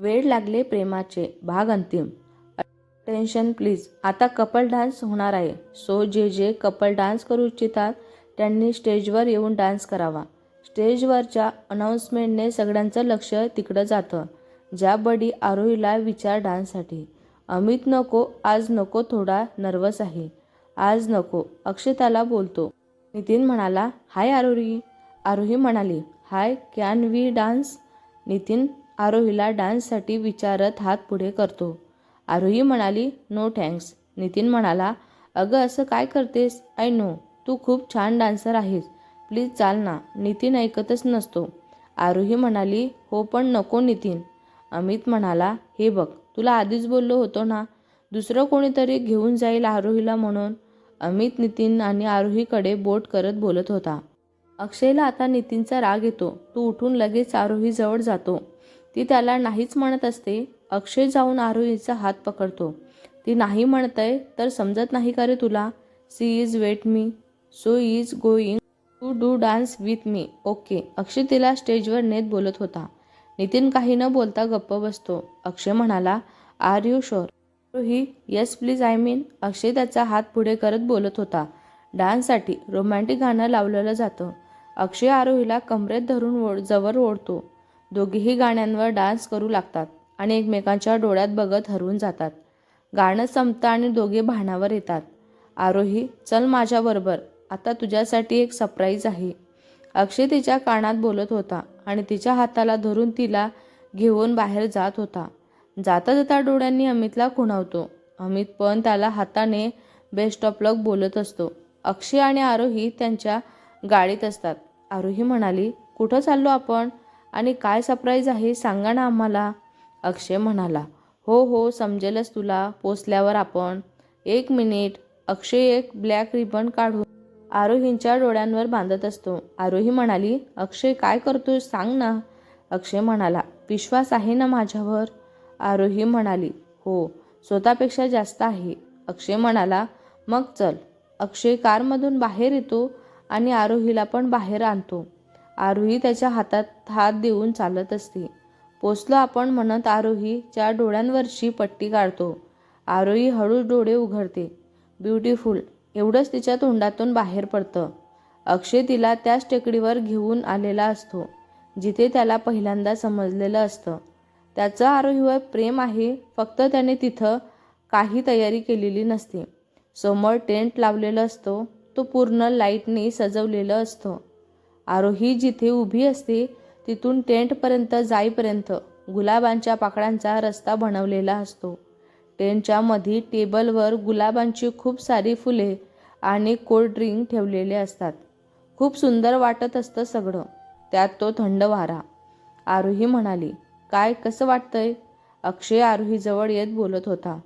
वेळ लागले प्रेमाचे भाग अंतिम. टेन्शन प्लीज आता कपल डान्स होणार आहे. सो जे जे कपल डान्स करू इच्छितात त्यांनी स्टेजवर येऊन डान्स करावा. स्टेजवरच्या अनाऊन्समेंटने सगळ्यांचं लक्ष तिकडं जातं. ज्या बडी आरोहीला विचार डान्ससाठी अमित नको आज नको थोडा नर्वस आहे. आज नको अक्षताला बोलतो. नितीन म्हणाला हाय आरोही. आरोही म्हणाली hi can we dance Nitin आरोहीला डान्ससाठी विचारत हात पुढे करतो. आरोही म्हणाली नो थँक्स नितीन म्हणाला अगं असं काय करतेस? आय नो तू खूप छान डान्सर आहेस. प्लीज चाल ना. नितीन ऐकतच नसतो. आरोही म्हणाली हो पण नको नितीन. अमित म्हणाला हे बघ तुला आधीच बोललो होतो ना? दुसरं कोणीतरी घेऊन जाईल आरोहीला म्हणून? अमित नितीन आणि आरोहीकडे बोट करत बोलत होता. अक्षयला आता नितीनचा राग येतो. तो उठून लगेच आरोहीजवळ जातो. ती त्याला नाहीच म्हणत असते. अक्षय जाऊन आरोहीचा हात पकडतो. ती नाही म्हणतंय तर समजत नाही का रे तुला? She is wait me. So is going to do dance with me. Okay. Akshay तिला स्टेजवर नेत बोलत होता. नितीन काही न बोलता गप्प बसतो. अक्षय म्हणाला are you sure? Rohi yes please I mean. Akshay त्याचा हात पुढे करत बोलत होता. डान्ससाठी रोमॅन्टिक गाणं लावलेलं जातं. अक्षय आरोहीला कमरेत धरून ओढ जवळ ओढतो. दोघेही गाण्यांवर डान्स करू लागतात आणि एकमेकांच्या डोळ्यात बघत हरवून जातात. गाणं संपतं आणि दोघे भानावर येतात. आरोही चल माझ्याबरोबर आता तुझ्यासाठी एक सरप्राईज आहे. अक्षय तिच्या कानात बोलत होता आणि तिच्या हाताला धरून तिला घेऊन बाहेर जात होता. जाता जाता डोळ्यांनी अमितला खुणावतो. अमित पण त्याला हाताने बेस्ट ऑफ लक बोलत असतो. अक्षय आणि आरोही त्यांच्या गाडीत असतात. आरोही म्हणाली कुठं चाललो आपण? आणि काय सरप्राईज आहे सांगा ना आम्हाला. अक्षय म्हणाला हो हो समजेलच तुला पोचल्यावर आपण. एक मिनिट अक्षय एक ब्लॅक रिबन काढून आरोहींच्या डोळ्यांवर बांधत असतो. आरोही म्हणाली अक्षय काय करतोय सांग ना. अक्षय म्हणाला विश्वास आहे ना माझ्यावर? आरोही म्हणाली हो स्वतःपेक्षा जास्त आहे. अक्षय म्हणाला मग चल अक्षय कारमधून बाहेर येतो आणि आरोहीला पण बाहेर आणतो. आरोही त्याच्या हातात हात देऊन चालत असते. पोचलो आपण म्हणत आरोहीच्या डोळ्यांवरची पट्टी काढतो. आरोही हळू डोळे उघडते. ब्युटिफुल एवढंच तिच्या तोंडातून बाहेर पडतं. अक्षय तिला त्याच टेकडीवर घेऊन आलेला असतो जिथे त्याला पहिल्यांदा समजलेलं असतं. त्याचं आरोहीवर प्रेम आहे फक्त त्याने तिथं काही तयारी केलेली नसते. समोर टेंट लावलेलं असतो तो पूर्ण लाईटने सजवलेलं असतं. आरोही जिथे उभी असते तिथून टेंटपर्यंत जाईपर्यंत गुलाबांच्या पाकळ्यांचा रस्ता बनवलेला असतो. टेंटच्या मध्ये टेबलवर गुलाबांची खूप सारी फुले आणि कोल्ड ड्रिंक ठेवलेले असतात. खूप सुंदर वाटत असतं सगळं. त्यात तो थंड वारा. आरोही म्हणाली काय कसं वाटतंय? अक्षय आरोहीजवळ येत बोलत होता.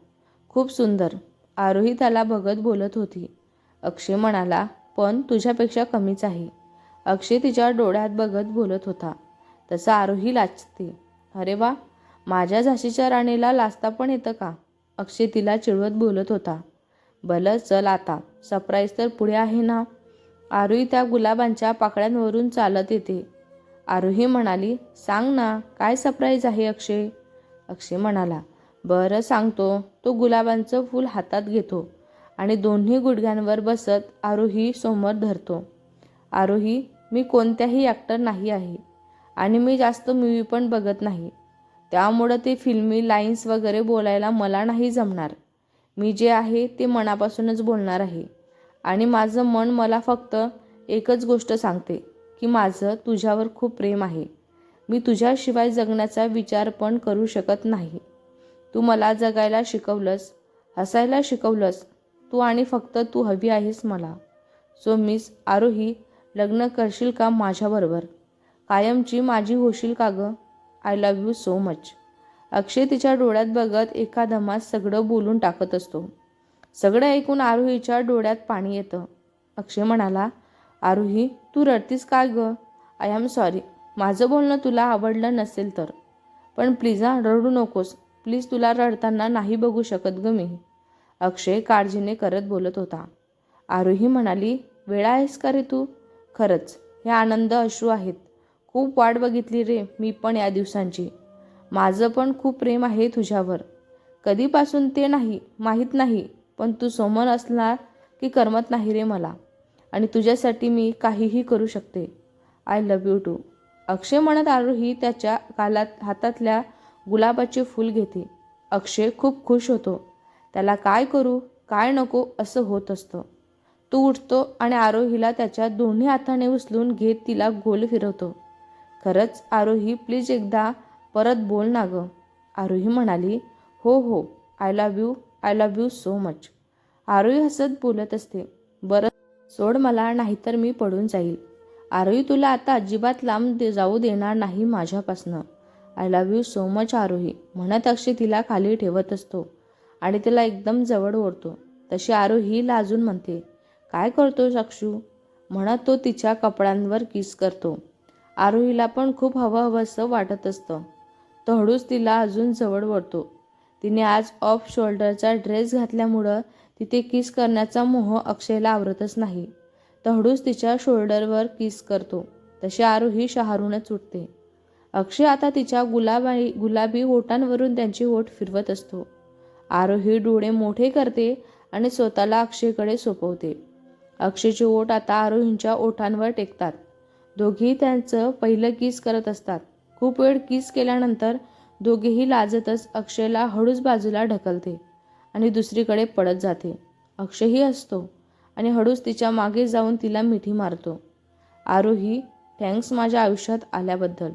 खूप सुंदर. आरोही त्याला बघत बोलत होती. अक्षय म्हणाला पण तुझ्यापेक्षा कमीच आहे. अक्षय तिच्या डोळ्यात बघत बोलत होता. तसा आरोही लाचते अरे वा माझ्या झाशीच्या राणीला लाचता पण येतं का? अक्षय तिला चिडवत बोलत होता. भलं चल आता. सरप्राईज तर पुढे आहे ना? आरोही त्या गुलाबांच्या पाकळ्यांवरून चालत येते. आरोही म्हणाली सांग ना काय सरप्राईज आहे अक्षय? अक्षय म्हणाला बरं सांगतो. तो गुलाबांचं फूल हातात घेतो आणि दोन्ही गुडघ्यांवर बसत आरोही समोर धरतो. आरोही मी कोणत्याही ॲक्टर नाही आहे. आणि मी जास्त मूवी पण बघत नाही. त्यामुळं ते फिल्मी लाईन्स वगैरे बोलायला मला नाही जमणार. मी जे आहे ते मनापासूनच बोलणार आहे. आणि माझं मन मला फक्त एकच गोष्ट सांगते की माझं तुझ्यावर खूप प्रेम आहे. मी तुझ्याशिवाय जगण्याचा विचार पण करू शकत नाही. तू मला जगायला शिकवलंस हसायला शिकवलंस तू आणि फक्त तू हवी आहेस मला. सो मिस आरोही लग्न करशील का माझ्याबरोबर? कायमची माझी होशील का गं? I love you so much Akshay तिच्या डोळ्यात बघत एका धमात सगळं बोलून टाकत असतो. सगळं ऐकून आरोहीच्या डोळ्यात पाणी येतं. अक्षय म्हणाला आरोही तू रडतीस का गं? आय एम सॉरी माझं बोलणं तुला आवडलं नसेल तर. पण प्लीज हा रडू नकोस. प्लीज तुला रडताना नाही बघू शकत ग मी. अक्षय काळजीने करत बोलत होता. आरोही म्हणाली वेळा आहेस का रे तू? खरंच हे आनंद अश्रू आहेत. खूप वाट बघितली रे मी पण या दिवसांची. माझं पण खूप प्रेम आहे तुझ्यावर. कधीपासून ते नाही माहीत नाही पण तू समोर असणार की करमत नाही रे मला. आणि तुझ्यासाठी मी काहीही करू शकते. I love you too Akshay म्हणत आरोही त्याच्या गालात हातातल्या गुलाबाचे फूल घेते. अक्षय खूप खुश होतो. त्याला काय करू काय नको असं होत असतं. तो उठतो आणि आरोहीला त्याच्या दोन्ही हाताने उचलून घेत तिला गोल फिरवतो. खरंच आरोही प्लीज एकदा परत बोल ना गं. आरोही म्हणाली हो हो I love you I love you so much Aarohi हसत बोलत असते बरं सोड मला नाहीतर मी पडून जाईल. आरोही तुला आता अजिबात लांब दे जाऊ देणार नाही माझ्यापासनं. I love you so much Aarohi म्हणत अक्षय तिला खाली ठेवत असतो आणि तिला एकदम जवळ ओढतो. तशी आरोही लाजून म्हणते काय करतो अक्षू म्हणत तो तिच्या कपड्यांवर किस करतो. आरोहीला पण खूप हवं हवंसं वाटत असतं. तो हळूच तिला अजून जवळ वळतो. तिने आज ऑफ शोल्डरचा ड्रेस घातल्यामुळं तिथे किस करण्याचा मोह अक्षयला आवरतच नाही. तर हळूच तिच्या शोल्डरवर किस करतो. तशी आरोही शहारूनच उठते. अक्षय आता तिच्या गुलाबाई गुलाबी ओटांवरून त्यांची ओठ फिरवत असतो. आरोही डोळे मोठे करते आणि स्वतःला अक्षयकडे सोपवते. अक्षयचे ओठ आता आरोहींच्या ओठांवर टेकतात. दोघेही त्यांचं पहिलं किस करत असतात. खूप वेळ किस केल्यानंतर दोघेही लाजतच अक्षयला हळूच बाजूला ढकलते आणि दुसरीकडे पडत जाते. अक्षयही असतो आणि हळूच तिच्यामागे जाऊन तिला मिठी मारतो. आरोही थँक्स माझ्या आयुष्यात आल्याबद्दल.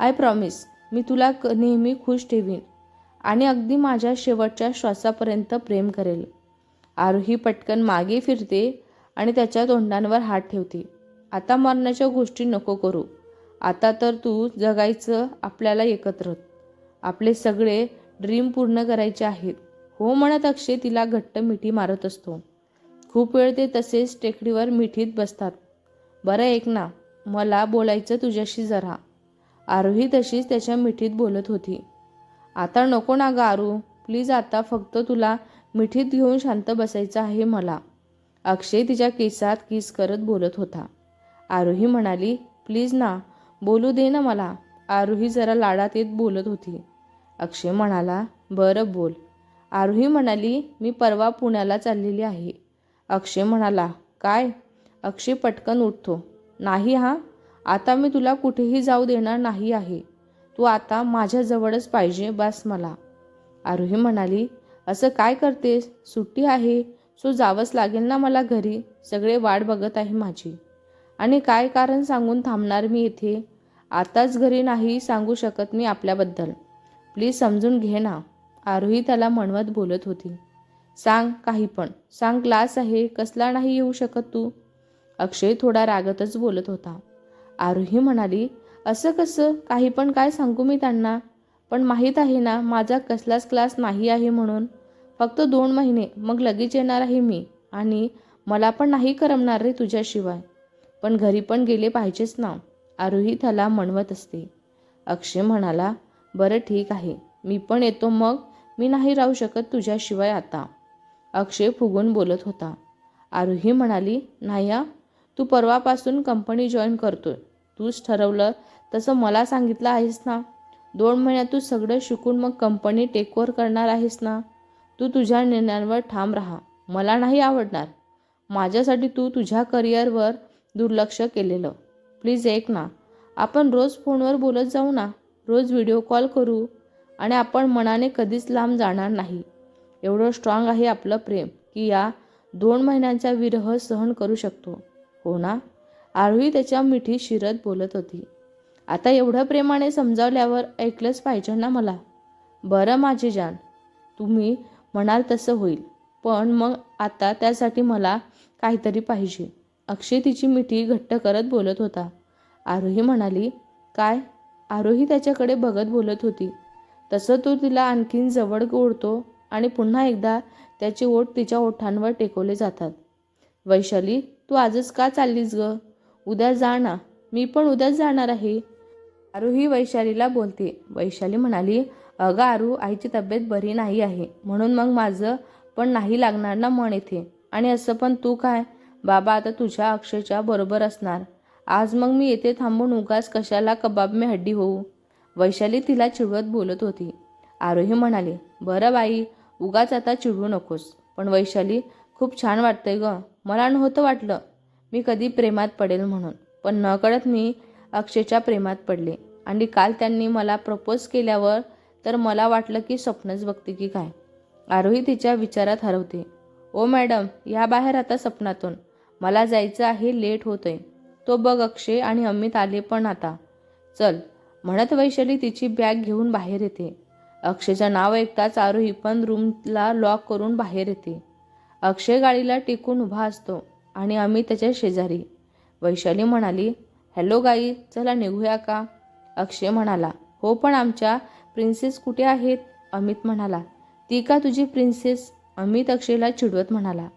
आय प्रॉमिस मी तुला क नेहमी खुश ठेवीन आणि अगदी माझ्या शेवटच्या श्वासापर्यंत प्रेम करेल. आरोही पटकन मागे फिरते आणि त्याच्या तोंडांवर हात ठेवते. आता मरण्याच्या गोष्टी नको करू. आता तर तू जगायचं आपल्याला एकत्र. आपले सगळे ड्रीम पूर्ण करायचे आहेत. हो म्हणत अक्षय तिला घट्ट मिठी मारत असतो. खूप वेळ ते तसेच टेकडीवर मिठीत बसतात. बरं ऐक ना मला बोलायचं तुझ्याशी जरा. आरोही तशीच त्याच्या मिठीत बोलत होती. आता नको ना गं आरू प्लीज आता फक्त तुला मिठीत घेऊन शांत बसायचं आहे मला. अक्षय तिच्या केसात किस करत बोलत होता. आरोही म्हणाली प्लीज ना बोलू दे ना मला. आरोही जरा लाडात येत बोलत होती. अक्षय म्हणाला बरं बोल. आरोही म्हणाली मी परवा पुण्याला चाललेली आहे. अक्षय म्हणाला काय? अक्षय पटकन उठतो. नाही हा आता मी तुला कुठेही जाऊ देणार नाही आहे. तू आता माझ्याजवळच पाहिजे बस मला. आरोही म्हणाली असं काय करतेस? सुट्टी आहे? सो जावंच लागेल ना मला घरी. सगळे वाट बघत आहे माझी. आणि काय कारण सांगून थांबणार मी इथे? आताच घरी नाही सांगू शकत मी आपल्याबद्दल. प्लीज समजून घे ना. आरोही त्याला म्हणवत बोलत होती. सांग काही पण. सांग क्लास आहे. कसला नाही येऊ शकत तू? अक्षय थोडा रागतच बोलत होता. आरोही म्हणाली असं कसं? काही पण काय सांगू मी त्यांना? पण माहीत आहे ना माझा कसलाच क्लास नाही आहे म्हणून. फक्त दोन महिने मग लगेच येणार आहे मी आणि मला पण नाही करमणार रे तुझ्याशिवाय. पण घरी पण गेले पाहिजेच ना आरोही त्याला म्हणवत असते. अक्षय म्हणाला बरं ठीक आहे मी पण येतो मग मी नाही राहू शकत तुझ्याशिवाय आता. अक्षय फुगून बोलत होता. आरोही म्हणाली नाही तू परवापासून कंपनी जॉईन करतोय. तूच ठरवलं तसं मला सांगितलं आहेस ना. दोन महिन्यात तू सगळं शिकून मग कंपनी टेकओव्हर करणार आहेस ना. तू तुझ्या निर्णयांवर ठाम राहा. मला नाही आवडणार. माझ्यासाठी तू तुझ्या करिअरवर दुर्लक्ष केलेलं. प्लीज ऐक ना आपण रोज फोनवर बोलत जाऊ ना. रोज व्हिडिओ कॉल करू आणि आपण मनाने कधीच लांब जाणार नाही. एवढं स्ट्रॉंग आहे आपलं प्रेम की या दोन महिन्यांचा विरह सहन करू शकतो. हो ना? आरोही त्याच्या मिठी शिरत बोलत होती. आता एवढं प्रेमाने समजावल्यावर ऐकलंच पाहिजे ना मला. बरं माझी जान तुम्ही म्हणाल तसं होईल. पण मग आता त्यासाठी मला काहीतरी पाहिजे. अक्षय तिची मिठी घट्ट करत बोलत होता. आरोही म्हणाली काय? आरोही त्याच्याकडे बघत बोलत होती. तसं तो तिला आणखीन जवळ ओढतो आणि पुन्हा एकदा त्याचे ओठ तिच्या ओठांवर टेकवले जातात. वैशाली तू आजच का चाललीस ग? उद्या जा ना. मी पण उद्याच जाणार आहे. आरोही वैशालीला बोलते. वैशाली म्हणाली अगं आरू आईची तब्येत बरी नाही आहे. म्हणून मग माझं पण नाही लागणार ना मन येथे आणि असं पण तू काय? बाबा आता तुझ्या अक्षयच्या बरोबर असणार. आज मग मी येथे थांबून उगाच कशाला कबाब मी हड्डी होऊ? वैशाली तिला चिडवत बोलत होती. आरोही म्हणाली बरं बाई उगाच आता चिडवू नकोस. पण वैशाली खूप छान वाटतंय ग. मला नव्हतं वाटलं. मी कधी प्रेमात पडेल म्हणून. पण नकळत मी अक्षयच्या प्रेमात पडले. आणि काल त्यांनी मला प्रपोज केल्यावर तर मला वाटलं की स्वप्नच बघते की काय. आरोही तिच्या विचारात हरवते. ओ मॅडम या बाहेर आता स्वप्नातून मला जायचं आहे लेट होतंय. तो बघ अक्षय आणि अमित आले पण आता. चल. म्हणत वैशाली तिची बॅग घेऊन बाहेर येते. अक्षयचं नाव ऐकताच आरोही पण रूमला लॉक करून बाहेर येते. अक्षय गाडीला टिकून उभा असतो आणि अमित त्याच्या शेजारी. वैशाली म्हणाली हॅलो गाई चला निघूया का? अक्षय म्हणाला हो पण आमच्या प्रिन्सेस कुठे आहेत? अमित म्हणाला. ती का तुझी प्रिन्सेस? अमित अक्षयला चिडवत म्हणाला.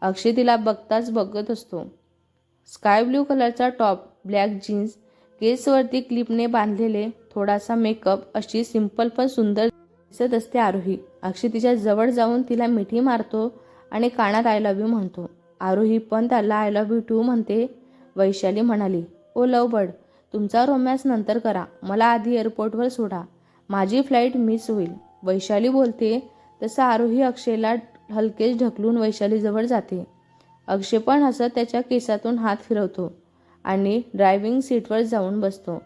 अक्षय तिला बघताच बघत असतो. स्काय ब्ल्यू कलरचा टॉप ब्लॅक जीन्स केसवरती क्लिपने बांधलेले थोडासा मेकअप अशी सिंपल पण सुंदर दिसत असते आरोही. अक्षय तिच्या जवळ जाऊन तिला मिठी मारतो आणि कानात आय लव्ह यू म्हणतो. आरोही पण त्याला आय लव्ह यू टू म्हणते. वैशाली म्हणाली ओ लव बर्ड तुमचा रोमॅन्स नंतर करा. मला आधी एअरपोर्टवर सोडा. माझी फ्लाईट मिस होईल. वैशाली बोलते तसं आरोही अक्षयला हलकेच ढकलून वैशालीजवळ जाते. अक्षय पण हसत त्याच्या केसातून हात फिरवतो आणि ड्रायव्हिंग सीटवर जाऊन बसतो.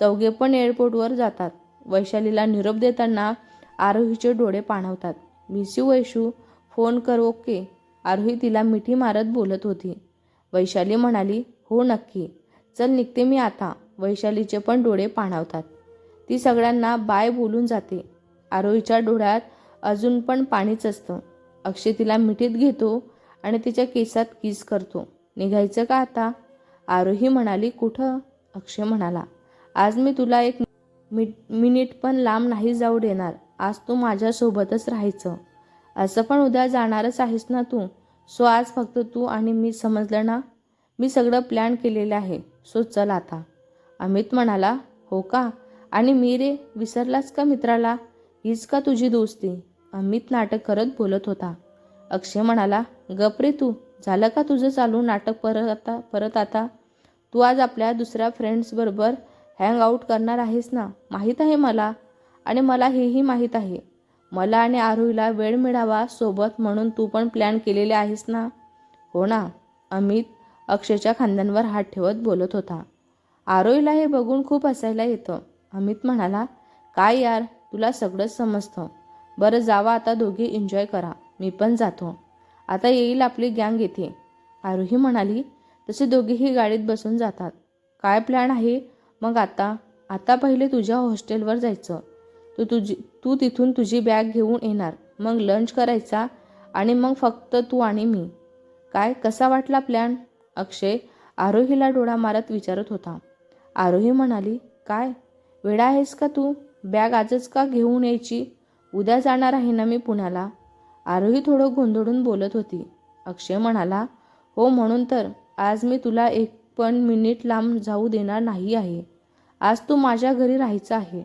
चौघे पण एअरपोर्टवर जातात. वैशालीला निरोप देताना आरोहीचे डोळे पाणवतात. Miss you Vaishu. फोन कर ओके. आरोही तिला मिठी मारत बोलत होती. वैशाली म्हणाली हो नक्की. चल निघते मी आता. वैशालीचे पण डोळे पाणावतात. ती सगळ्यांना बाय बोलून जाते. आरोहीच्या डोळ्यात अजून पण पाणीच असतं. अक्षय तिला मिठीत घेतो आणि तिच्या केसात किस करतो. निघायचं का आता? आरोही म्हणाली कुठं? अक्षय म्हणाला आज मी तुला एक मि मिनिट पण लांब नाही जाऊ देणार. आज तू माझ्यासोबतच राहायचं. असं पण उद्या जाणारच आहेस ना तू? सो आज फक्त तू आणि मी समजलं ना? मी सगळं प्लॅन केलेलं आहे. सो चल आता. अमित म्हणाला हो का? आणि मी रे विसरलास का मित्राला? हीच का तुझी दोस्ती? अमित नाटक करत बोलत होता. अक्षय म्हणाला गप रे तू झालं का तुझं चालू नाटक परत आता परत आता? तू आज आपल्या दुसऱ्या फ्रेंड्सबरोबर हँग आऊट करणार आहेस ना? माहीत आहे मला. आणि मला हेही माहीत आहे. मला आणि आरोहीला वेळ मिळावा सोबत म्हणून तू पण प्लॅन केलेले आहेस ना? हो ना अमित अक्षयच्या खांद्यांवर हात ठेवत बोलत होता. आरोहीला हे बघून खूप हसायला येतं. अमित म्हणाला काय यार तुला सगळंच समजतं. बरं जावा आता दोघे एन्जॉय करा. मी पण जातो. आता येईल आपली गँग येथे. आरोही म्हणाली तसे दोघेही गाडीत बसून जातात. काय प्लॅन आहे? मग आता आता पहिले तुझ्या हॉस्टेलवर जायचं. तू तुझी तू तिथून तुझी बॅग घेऊन येणार. मग लंच करायचा आणि मग फक्त तू आणि मी. काय कसा वाटला प्लॅन अक्षय आरोहीला डोळा मारत विचारत होता. आरोही म्हणाली काय वेडा आहेस का तू? बॅग आजच का घेऊन यायची? उद्या जाणार आहे ना मी पुण्याला? आरोही थोडं गोंधळून बोलत होती. अक्षय म्हणाला हो म्हणून तर. आज मी तुला एक पण मिनिट लांब जाऊ देणार नाही आहे. आज तू माझ्या घरी राहायचं आहे.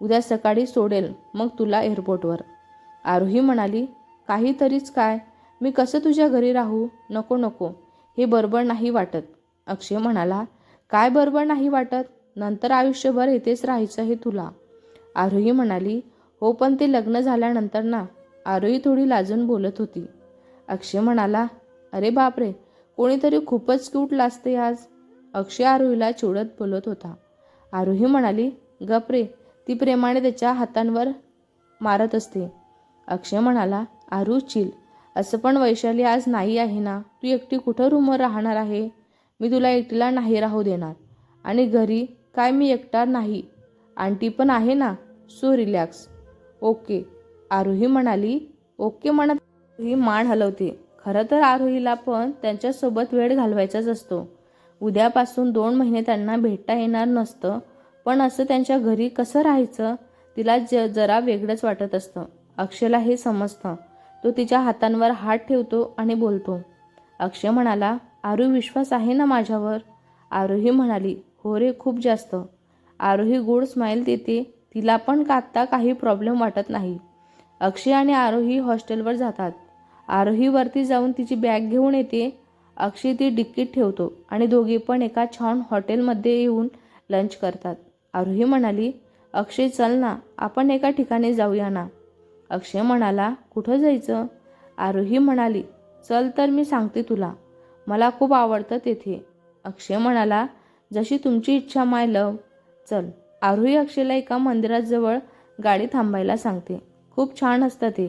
उद्या सकाळी सोडेल मग तुला एअरपोर्टवर. आरोही म्हणाली काहीतरीच काय? मी कसं तुझ्या घरी राहू? नको नको. हे बरोबर नाही वाटत. अक्षय म्हणाला काय बरोबर नाही वाटत? नंतर आयुष्यभर येथेच राहायचं आहे तुला. आरोही म्हणाली हो पण ते लग्न झाल्यानंतर ना. आरोही थोडी लाजून बोलत होती. अक्षय म्हणाला अरे बापरे कोणीतरी खूपच क्यूट लाजते आज. अक्षय आरोहीला चिडत बोलत होता. आरोही म्हणाली गपरे ती प्रेमाने त्याच्या हातांवर मारत असते. अक्षय म्हणाला आरू चिल असं पण वैशाली आज नाही आहे ना? तू एकटी कुठं रूमवर राहणार आहे? मी तुला एकटीला नाही राहू देणार. आणि घरी काय मी एकटा नाही. आंटी पण आहे ना सो रिलॅक्स. ओके आरोही म्हणाली. ओके म्हणत ही मान हलवते. खरं तर आरोहीला पण त्यांच्यासोबत वेळ घालवायचाच असतो. उद्यापासून दोन महिने त्यांना भेटता येणार नसतं पण असं त्यांच्या घरी कसं राहायचं तिला ज जरा वेगळंच वाटत असतं. अक्षयला हे समजतं. तो तिच्या हातांवर हात ठेवतो आणि बोलतो. अक्षय म्हणाला आरू विश्वास आहे ना माझ्यावर? आरोही म्हणाली हो रे खूप जास्त. आरोही गोड स्माईल देते तिला पण का आत्ता काही प्रॉब्लेम वाटत नाही. अक्षय आणि आरोही हॉस्टेलवर जातात. आरोहीवरती जाऊन तिची बॅग घेऊन येते. अक्षय ती डिक्कीत ठेवतो आणि दोघे पण एका छान हॉटेलमध्ये येऊन लंच करतात. आरोही म्हणाली अक्षय चल ना आपण एका ठिकाणी जाऊया ना. अक्षय म्हणाला कुठं जायचं? आरोही म्हणाली चल तर मी सांगते तुला. मला खूप आवडतं तेथे. अक्षय म्हणाला जशी तुमची इच्छा माय लव चल आरोही अक्षयला एका मंदिराजवळ गाडी थांबायला सांगते. खूप छान असतं ते.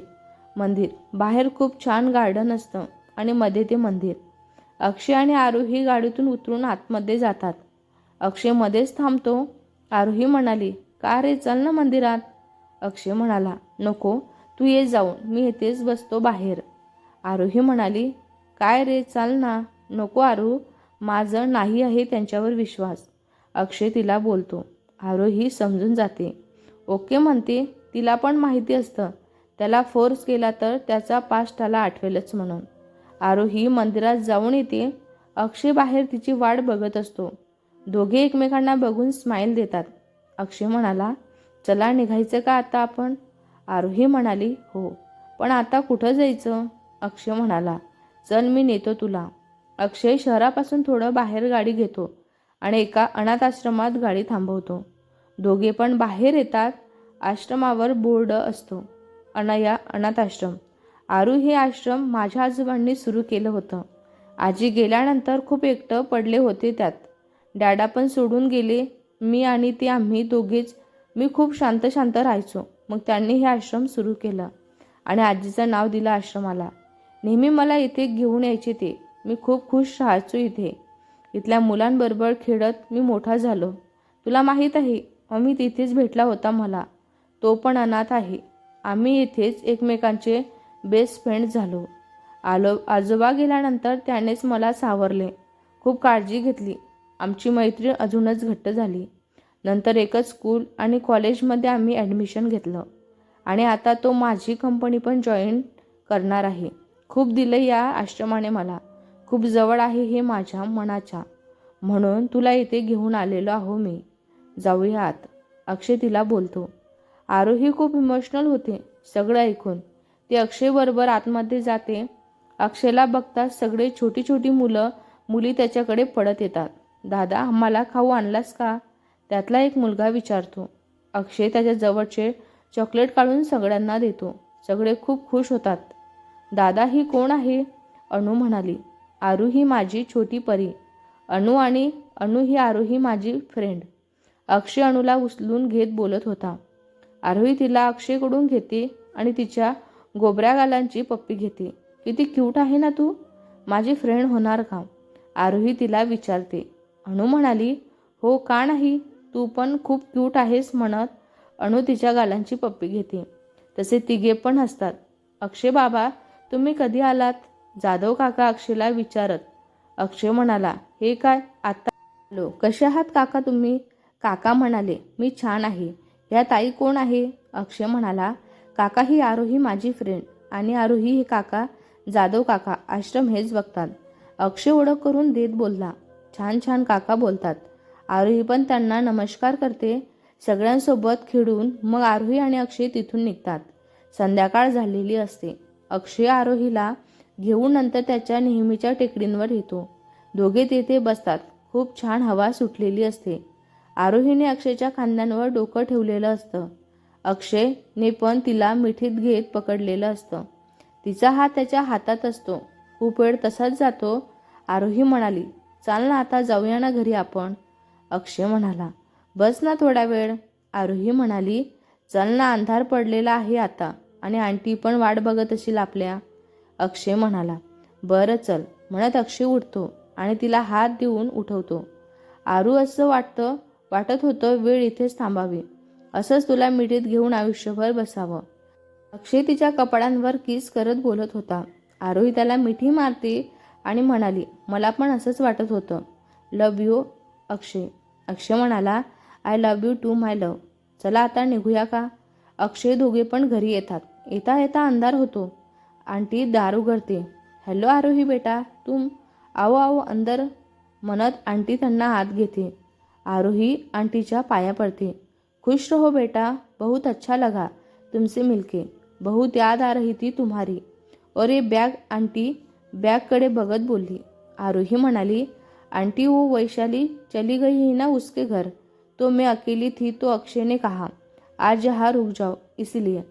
मंदिर. बाहेर खूप छान गार्डन असतं आणि मध्ये ते मंदिर. अक्षय आणि आरोही गाडीतून उतरून आतमध्ये जातात. अक्षय मध्येच थांबतो. आरोही म्हणाली का रे चल ना मंदिरात. अक्षय म्हणाला नको तू ये जाऊन. मी येथेच बसतो बाहेर. आरोही म्हणाली काय रे चाल ना. नको आरू. माझं नाही आहे त्यांच्यावर विश्वास. अक्षय तिला बोलतो. आरोही समजून जाते. ओके म्हणते तिला पण माहिती असतं. त्याला फोर्स केला तर त्याचा पास्ट त्याला आठवेलच म्हणून. आरोही मंदिरात जाऊन येते. अक्षय बाहेर तिची वाट बघत असतो. दोघे एकमेकांना बघून स्माईल देतात. अक्षय म्हणाला चला निघायचं का आता आपण? आरोही म्हणाली हो. पण आता कुठं जायचं? अक्षय म्हणाला चल मी नेतो तुला. अक्षय शहरापासून थोडं बाहेर गाडी घेतो आणि एका अनाथ आश्रमात गाडी थांबवतो. दोघे पण बाहेर येतात आश्रमावर बोर्ड असतो. अनया अनाथ आश्रम. आरू हे आश्रम माझ्या आजोबांनी सुरू केलं होतं. आजी गेल्यानंतर खूप एकटं पडले होते त्यात. डॅडा पण सोडून गेले मी आणि ते आम्ही दोघेच. मी खूप शांत शांत राहायचो. मग त्यांनी हे आश्रम सुरू केलं आणि आजीचं नाव दिलं आश्रमाला. नेहमी मला इथे घेऊन यायचे ते. मी खूप खुश राहायचो इथे. इथल्या मुलांबरोबर खेळत मी मोठा झालो. तुला माहीत आहे अमित इथेच भेटला होता मला. तो पण अनाथ आहे. आम्ही इथेच एकमेकांचे बेस्ट फ्रेंड झालो. आलो आजोबा गेल्यानंतर त्यानेच मला सावरले. खूप काळजी घेतली. आमची मैत्री अजूनच घट्ट झाली. नंतर एकच स्कूल आणि कॉलेजमध्ये आम्ही ॲडमिशन घेतलं. आणि आता तो माझी कंपनी पण जॉईन करणार आहे. खूप दिलं या आश्रमाने मला. खूप जवळ आहे हे माझ्या मनाच्या. म्हणून तुला इथे घेऊन आलेलो आहो मी. जाऊया आत. अक्षय तिला बोलतो. आरोही खूप इमोशनल होते सगळं ऐकून. ती अक्षयबरोबर आतमध्ये जाते. अक्षयला बघता सगळे छोटी छोटी मुलं मुली त्याच्याकडे पडत येतात. दादा आम्हाला खाऊ आणलास का? त्यातला एक मुलगा विचारतो. अक्षय त्याच्या जवळचे चॉकलेट काढून सगळ्यांना देतो. सगळे खूप खुश होतात. दादा ही कोण आहे? अणू म्हणाली. आरू ही माझी छोटी परी. अणू आणि अणू ही आरू ही माझी फ्रेंड अक्षय अणूला उचलून घेत बोलत होता. आरोही तिला अक्षयकडून घेते आणि तिच्या गोबऱ्या गालांची पप्पी घेते. किती क्यूट आहे ना तू? माझी फ्रेंड होणार का? आरोही तिला विचारते. अणू म्हणाली हो का नाही? तू पण खूप क्यूट आहेस म्हणत अणू तिच्या गालांची पप्पी घेते. तसे तिघे पण हसतात. अक्षय बाबा तुम्ही कधी आलात? जाधव काका अक्षयला विचारत. अक्षय म्हणाला हे काय? आता आलो. कसे आहात काका तुम्ही? काका म्हणाले मी छान आहे. ह्या ताई कोण आहे? अक्षय म्हणाला काका ही आरोही माझी फ्रेंड आणि आरोही हे काका जाधव काका आश्रम हेच बघतात. अक्षय ओळख करून देत बोलला. छान छान काका बोलतात. आरोही पण त्यांना नमस्कार करते. सगळ्यांसोबत खेळून मग आरोही आणि अक्षय तिथून निघतात. संध्याकाळ झालेली असते. अक्षय आरोहीला घेऊन नंतर त्याच्या नेहमीच्या टेकडींवर येतो. दोघे तेथे बसतात. खूप छान हवा सुटलेली असते. आरोहीने अक्षयच्या खांद्यांवर डोकं ठेवलेलं असतं. अक्षयने पण तिला मिठीत घेत पकडलेलं असतं. तिचा हात त्याच्या हातात असतो. खूप वेळ तसाच जातो. आरोही म्हणाली चाल ना आता जाऊया ना घरी आपण. अक्षय म्हणाला बस ना थोडा वेळ. आरोही म्हणाली चल ना अंधार पडलेला आहे आता आणि आंटी पण वाट बघत असेल आपल्या. अक्षय म्हणाला बरं चल म्हणत अक्षय उठतो आणि तिला हात देऊन उठवतो. आरू असं वाटतं वाटत होतं वेळ इथेच थांबावी. असंच तुला मिठीत घेऊन आयुष्यभर बसावं. अक्षय तिच्या कपड्यांवर किस करत बोलत होता. आरोही त्याला मिठी मारते आणि म्हणाली मला पण असंच वाटत होतं. लव यू अक्षय. अक्षय म्हणाला I love you too my love चला आता निघूया का? अक्षय दोघे पण घरी येतात. येता येता अंधार होतो. आंटी दारू करते हॅलो आरोही बेटा तुम? आओ आओ अंदर. म्हणत आंटी त्यांना हात घेते. आरोही आंटीच्या पाया पडते. खुश रहो बेटा बहुत अच्छा लगा तुमसे मिलके. बहुत याद आ रही थी तुम्हारी. और ये बॅग आंटी बॅगकडे बघत बोलली आरोही म्हणाली आंटी वो वैशाली चली गई है ना उसके घर? तो मैं अकेली थी तो अक्षय ने कहा आज यहाँ रुक जाओ इसलिए.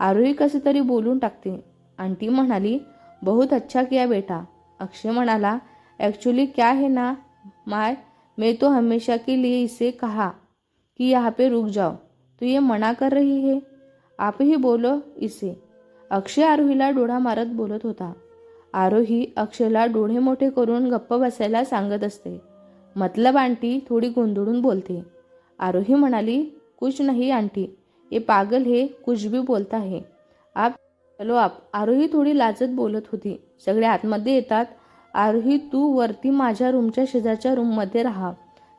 आरोही कसे तरी बोलून टाकते. आंटी म्हणाली बहुत अच्छा किया बेटा. अक्षय म्हणाला ॲक्च्युली क्या है ना माय मैं तो हमेशा के लिए इसे कहा कि यहाँ पे रुक जाओ। तो ये मना कर रही है? आप ही बोलो इसे. अक्षय आरोहीला डोळा मारत बोलत होता. आरोही अक्षयला डोळे मोठे करून गप्प बसायला सांगत असते. मतलब आंटी थोडी गोंधळून बोलते. आरोही म्हणाली कुछ नहीं आंटी ये पागल है कुछ भी बोलता है. आप चलो आप आरोही थोडी लाजत बोलत होती. सगळे आतमध्ये येतात. आरोही तू वरती माझ्या रूमच्या शेजारच्या रूममध्ये राहा.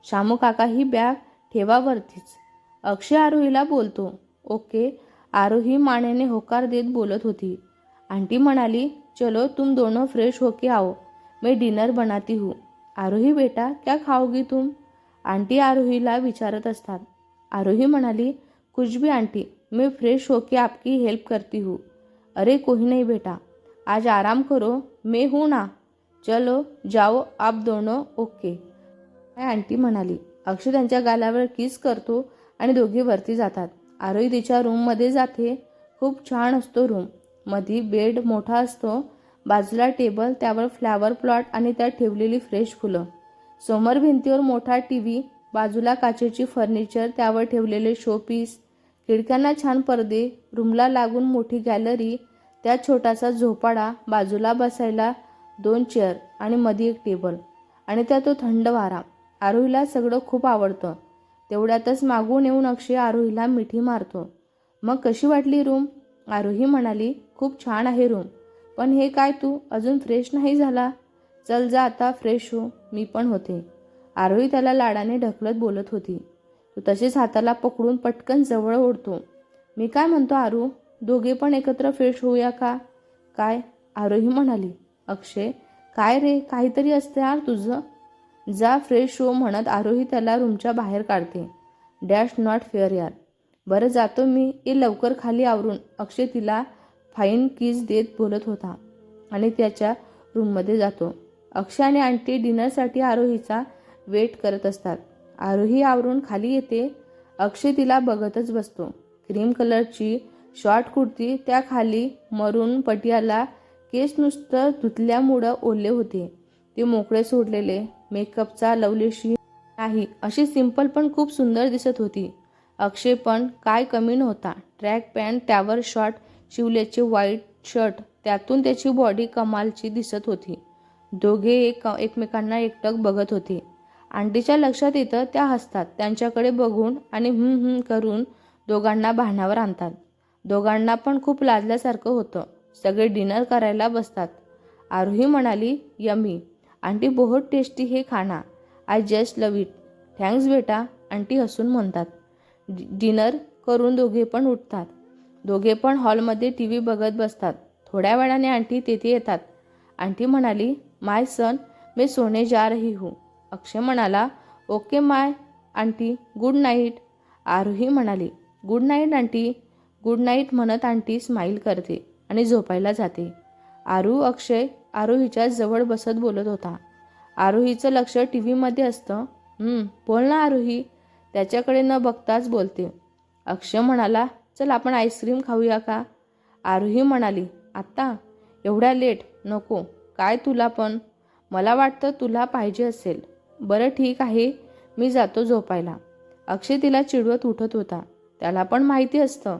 शामू काका ही बॅग ठेवा वरतीच. अक्षय आरोहीला बोलतो. ओके. आरोही मानेने होकार देत बोलत होती. आंटी म्हणाली चलो तुम दोनों फ्रेश होके आओ. मैं डिनर बनाती हूँ. आरोही बेटा क्या खाओगी तुम? आंटी आरोहीला विचारत असतात. आरोही म्हणाली कुछ भी आंटी. मैं फ्रेश होके आपकी हेल्प करती हूँ. अरे कोई नहीं बेटा. आज आराम करो मैं हूँ ना. चलो जाओ आप दोनों ओके. काय आंटी म्हणाली. अक्षय त्यांच्या गालावर किस करतो आणि दोघे वरती जातात. आरोही तिच्या रूममध्ये जाते. खूप छान असतो रूम मधी बेड मोठा असतो. बाजूला टेबल त्यावर फ्लॉवर प्लॉट आणि त्यात ठेवलेली फ्रेश फुलं. समोर भिंतीवर मोठा टी व्ही बाजूला काचेची फर्निचर त्यावर ठेवलेले शोपीस खिडक्यांना छान पडदे रूमला लागून मोठी गॅलरी त्यात छोटासा झोपाळा बाजूला बसायला दोन चेअर आणि मध्ये एक टेबल आणि त्यात तो थंड वारा. आरोहीला सगळं खूप आवडतं. तेवढ्यातच मागून येऊन अक्षय आरोहीला मिठी मारतो. मग कशी वाटली रूम? आरोही म्हणाली खूप छान आहे रूम. पण हे काय तू? अजून फ्रेश नाही झाला? चल जा आता फ्रेश हो. मी पण होते. आरोही त्याला लाडाने ढकलत बोलत होती. तो तसेच हाताला पकडून पटकन जवळ ओढतो. मी काय म्हणतो आरू? दोघे पण एकत्र फ्रेश होऊया का? काय? आरोही म्हणाली. अक्षय काय रे? काहीतरी असते यार तुझं. जा फ्रेश हो म्हणत आरोही त्याला रूमच्या बाहेर काढते. डॅश नॉट फेअर यार. बरं जातो मी. ये लवकर खाली आवरून. अक्षय तिला फाईन कीज देत बोलत होता आणि त्याच्या रूममध्ये जातो. अक्षय आणि आंटी डिनरसाठी आरोहीचा वेट करत असतात. आरोही आवरून खाली येते. अक्षय तिला बघतच बसतो. क्रीम कलरची शॉर्ट कुर्ती त्या खाली मरून पटियाला केस नुसतं धुतल्यामुळं ओले होते. ते मोकळे सोडलेले. मेकअपचा लवलेशी नाही अशी सिंपल पण खूप सुंदर दिसत होती. अक्षय पण काय कमी नव्हता. ट्रॅक पॅन्ट त्यावर शॉर्ट शिवल्याचे व्हाईट शर्ट त्यातून त्याची बॉडी कमालची दिसत होती. दोघे एक एकमेकांना एकटक बघत होते. आंटीच्या लक्षात येतं त्या हसतात. त्यांच्याकडे बघून आणि हम्म हम्म करून दोघांना भाण्यावर आणतात. दोघांना पण खूप लाजल्यासारखं होतं. सगळे डिनर करायला बसतात. आरोही म्हणाली यमी आंटी बहुत टेस्टी हे खाना. I just love it thanks बेटा आंटी हसून म्हणतात. डिनर करून दोघे पण उठतात. दोघे पण हॉलमध्ये टी व्ही बघत बसतात. थोड्या वेळाने आंटी तेथे येतात. आंटी म्हणाली माय सन मी सोने जा रही हूँ. अक्षय म्हणाला okay my aunty good night. Aarohi म्हणाली good night aunty good night म्हणत आंटी स्माईल करते आणि झोपायला जाते. आरू अक्षय आरोहीच्या जवळ बसत बोलत होता. आरोहीचं लक्ष टी व्हीमध्ये असतं बोल ना आरोही त्याच्याकडे न बघताच बोलते. अक्षय म्हणाला चल आपण आईस्क्रीम खाऊया का? आरोही म्हणाली आत्ता? एवढ्या लेट? नको. काय तुला पण? मला वाटतं तुला पाहिजे असेल. बरं ठीक आहे मी जातो झोपायला. अक्षय तिला चिडवत उठत होता. त्याला पण माहिती असतं.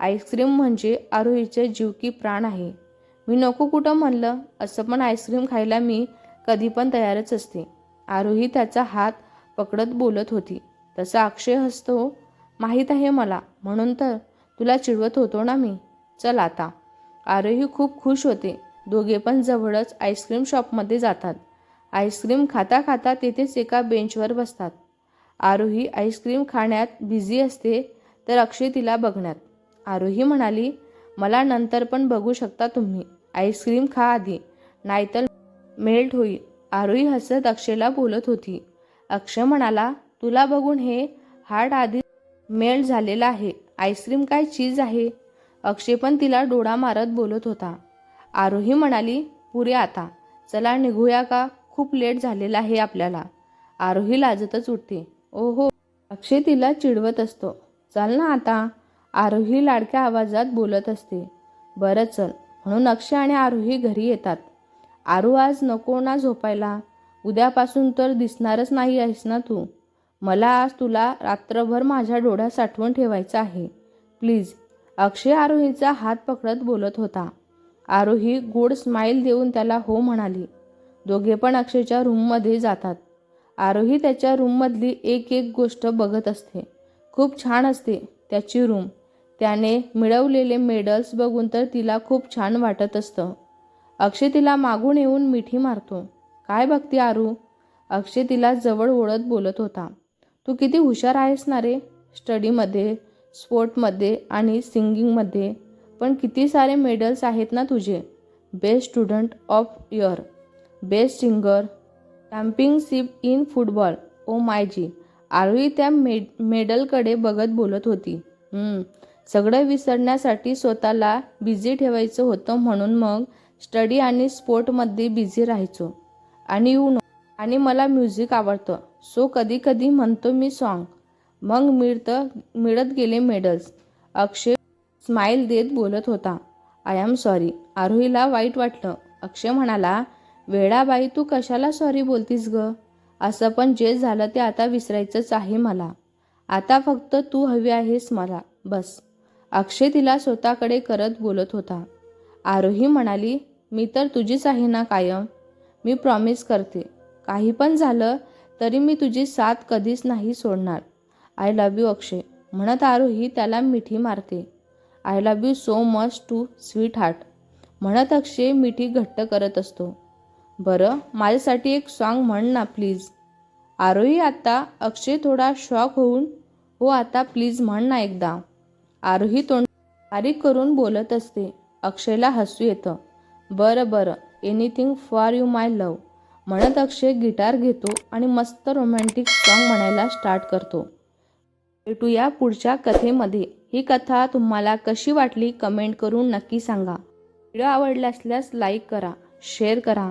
आईस्क्रीम म्हणजे आरोहीचे जीव की प्राण आहे. मी नको कुठं म्हणलं असं पण आईस्क्रीम खायला मी कधी पण तयारच असते. आरोही त्याचा हात पकडत बोलत होती. तसा अक्षय हसतो माहीत आहे मला म्हणून तर तुला चिडवत होतो ना मी. चल आता. आरोही खूप खुश होते. दोघे पण जवळच आईस्क्रीम शॉपमध्ये जातात. आईस्क्रीम खाता खाता तिथेच एका बेंचवर बसतात. आरोही आईस्क्रीम खाण्यात बिझी असते तर अक्षय तिला बघण्यात. आरोही म्हणाली मला नंतर पण बघू शकता तुम्ही. आईस्क्रीम खा आधी. नाहीतर मेल्ट होईल. आरोही हसत अक्षयला बोलत होती. अक्षय म्हणाला तुला बघून हे हार्ट आधी मेल्ट झालेला आहे. आईस्क्रीम काय चीज आहे? अक्षय पण तिला डोळा मारत बोलत होता. आरोही म्हणाली पुरे आता. चला निघूया का? खूप लेट झालेला आहे आपल्याला. आरोही लाजतच उठते. ओहो अक्षय तिला चिडवत असतो. चल ना आता. आरोही लाडक्या आवाजात बोलत असते. बरं चल. म्हणून अक्षय आणि आरोही घरी येतात. आरू आज नको ना झोपायला. उद्यापासून तर दिसणारच नाही आहेस ना तू. मला आज तुला रात्रभर माझ्या डोळ्यात साठवून ठेवायचं आहे. प्लीज. अक्षय आरोहीचा हात पकडत बोलत होता. आरोही गोड स्माईल देऊन त्याला हो म्हणाली. दोघे पण अक्षयच्या रूममध्ये जातात. आरोही त्याच्या रूममधली एक एक गोष्ट बघत असते. खूप छान असते त्याची रूम त्याने मिळवलेले मेडल्स बघून तर तिला खूप छान वाटत असतं. अक्षय तिला मागून येऊन मिठी मारतो. काय बघते आरू? अक्षय तिला जवळ ओढत बोलत होता. तू किती हुशार आहेस ना रे स्टडीमध्ये स्पोर्टमध्ये आणि सिंगिंगमध्ये. पण किती सारे मेडल्स आहेत ना तुझे. Best student of year. Best singer championship in football ओ मायजी आरोही त्या मेड मेडलकडे बघत बोलत होती. सगळं विसरण्यासाठी स्वतःला बिझी ठेवायचं होतं म्हणून मग स्टडी आणि स्पोर्टमध्ये बिझी राहायचो. आणि यू नो आणि मला म्युझिक आवडतं. सो कधी कधी म्हणतो मी सॉन्ग मग मिळतं मिळत गेले मेडल्स अक्षय स्माईल देत बोलत होता. आय एम सॉरी आरोहीला वाईट वाटलं. अक्षय म्हणाला वेळाबाई तू कशाला सॉरी बोलतीस ग? असं पण जे झालं ते आता विसरायचंच आहे मला. आता फक्त तू हवी आहेस मला बस. अक्षय तिला स्वतःकडे करत बोलत होता. आरोही म्हणाली मी तर तुझीच आहे ना कायम? मी प्रॉमिस करते. काही पण झालं तरी मी तुझी साथ कधीच नाही सोडणार. I love you Akshay. म्हणत आरोही त्याला मिठी मारते. I love you so much too sweetheart म्हणत अक्षय मिठी घट्ट करत असतो. बरं माझ्यासाठी एक सॉन्ग म्हण ना प्लीज आरोही आता अक्षय थोडा शॉक होऊन हो आता प्लीज म्हण ना एकदा. आरोही तोंड बारीक करून बोलत असते. अक्षयला हसू येतं. बरं बरं anything for you my love म्हणत अक्षय गिटार घेतो आणि मस्त रोमॅन्टिक सॉन्ग म्हणायला स्टार्ट करतो. भेटूया पुढच्या कथेमध्ये. ही कथा तुम्हाला कशी वाटली कमेंट करून नक्की सांगा. व्हिडिओ आवडला असल्यास लाईक करा शेअर करा.